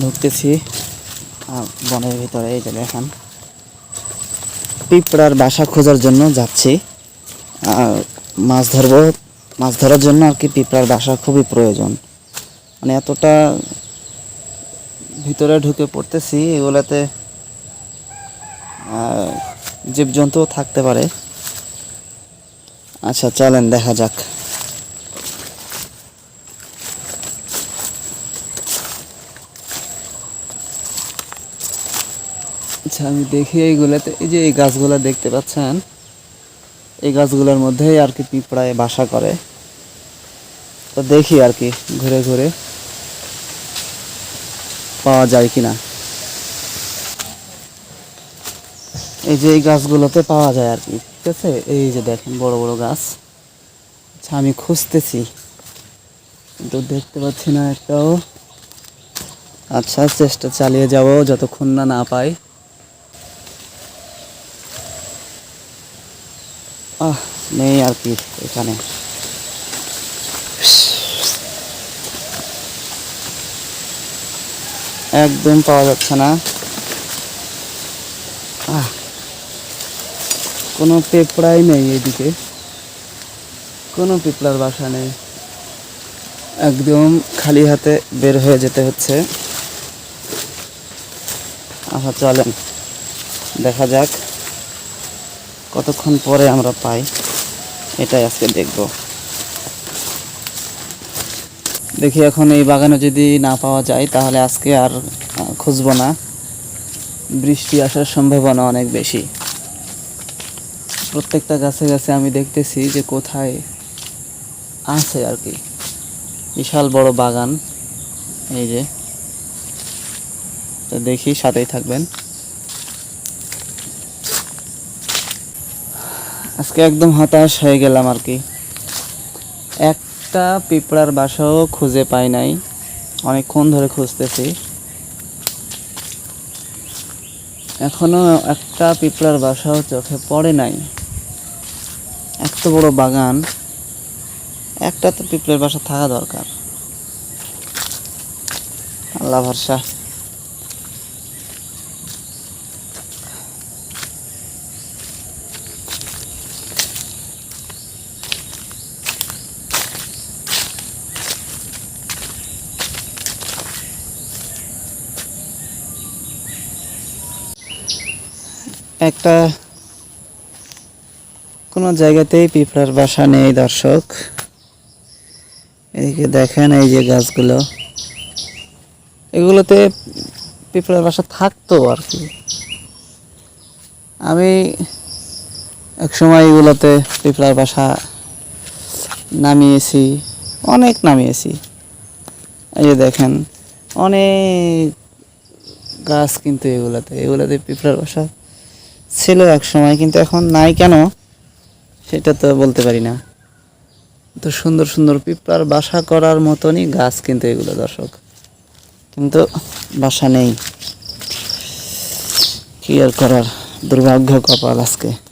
ঢুকতেছি। বনের ভিতরে, এই যে দেখেন। পিঁপড়ার বাসা খোঁজার জন্য যাচ্ছি। আর মাছ ধরবো, মাছ ধরার জন্য আর কি পিঁপড়ার বাসা খুবই প্রয়োজন। মানে এতটা ভিতরে ঢুকে পড়তেছি, এগুলাতে জীবজন্তুও থাকতে পারে। আচ্ছা চলেন, দেখা যাক। আচ্ছা আমি দেখি এইগুলোতে। এই যে এই গাছগুলো দেখতে পাচ্ছেন, এই গাছগুলোর মধ্যেই আর কি পিঁপড়ায় বাসা করে। তো দেখি আর কি, ঘুরে ঘুরে পাওয়া যায় কিনা। এই যে এই গাছগুলোতে পাওয়া যায় আর কি, ঠিক আছে? এই যে দেখেন, বড় বড় গাছ। আচ্ছা আমি খুঁজতেছি। কিন্তু দেখতে পাচ্ছি না একটাও। আচ্ছা চেষ্টা চালিয়ে যাব, যতক্ষণ না না পাই। নেই আর কি এখানে। একদম পাওয়া যাচ্ছে না। কোনো পেঁপড়াই নেই এদিকে। কোনো পিঁপড়ার বাসা নেই। একদম খালি হাতে বের হয়ে যেতে হচ্ছে। আচ্ছা চলেন। দেখা যাক কতক্ষণ পরে আমরা পাই। এটাই আজকে দেখব। দেখি এখন এই বাগানে যদি না পাওয়া যায়, তাহলে আজকে আর খুঁজবো না। বৃষ্টি আসার সম্ভাবনা অনেক বেশি। প্রত্যেকটা গাছে গাছে আমি দেখতেছি যে কোথায় আছে আর কি। বিশাল বড় বাগান। এই যে। তো দেখি, সাথেই থাকবেন। আজকে একদম হতাশ হয়ে গেলাম আর কি। একটা পিঁপড়ার বাসাও খুঁজে পাই নাই। অনেকক্ষণ ধরে খুঁজতেছি। এখনও একটা পিঁপড়ার বাসাও চোখে পড়ে নাই। এত বড় বাগান। একটা তো পিঁপড়ের বাসা থাকা দরকার। আল্লাহ ভরসা। একটা কোনো জায়গাতেই পিঁপড়ার বাসা নেই, দর্শক। এদিকে দেখেন এই যে গাছগুলো। এগুলোতে পিঁপড়ার বাসা থাকতো আর কি। আমি এক সময় এগুলোতে পিঁপড়ার বাসা নামিয়েছি, অনেক নামিয়েছি। এই যে দেখেন, অনেক গাছ কিন্তু এগুলোতে। এগুলোতে পিঁপড়ার বাসা ছিল এক সময়, কিন্তু এখন নাই কেন? সেটা তো বলতে পারি না। তো সুন্দর সুন্দর পিঁপড়ার বাসা করার মতনই গাছ কিন্তু এগুলো, দর্শক। কিন্তু বাসা নেই। কি আর করার? দুর্ভাগ্য কপাল আজকে।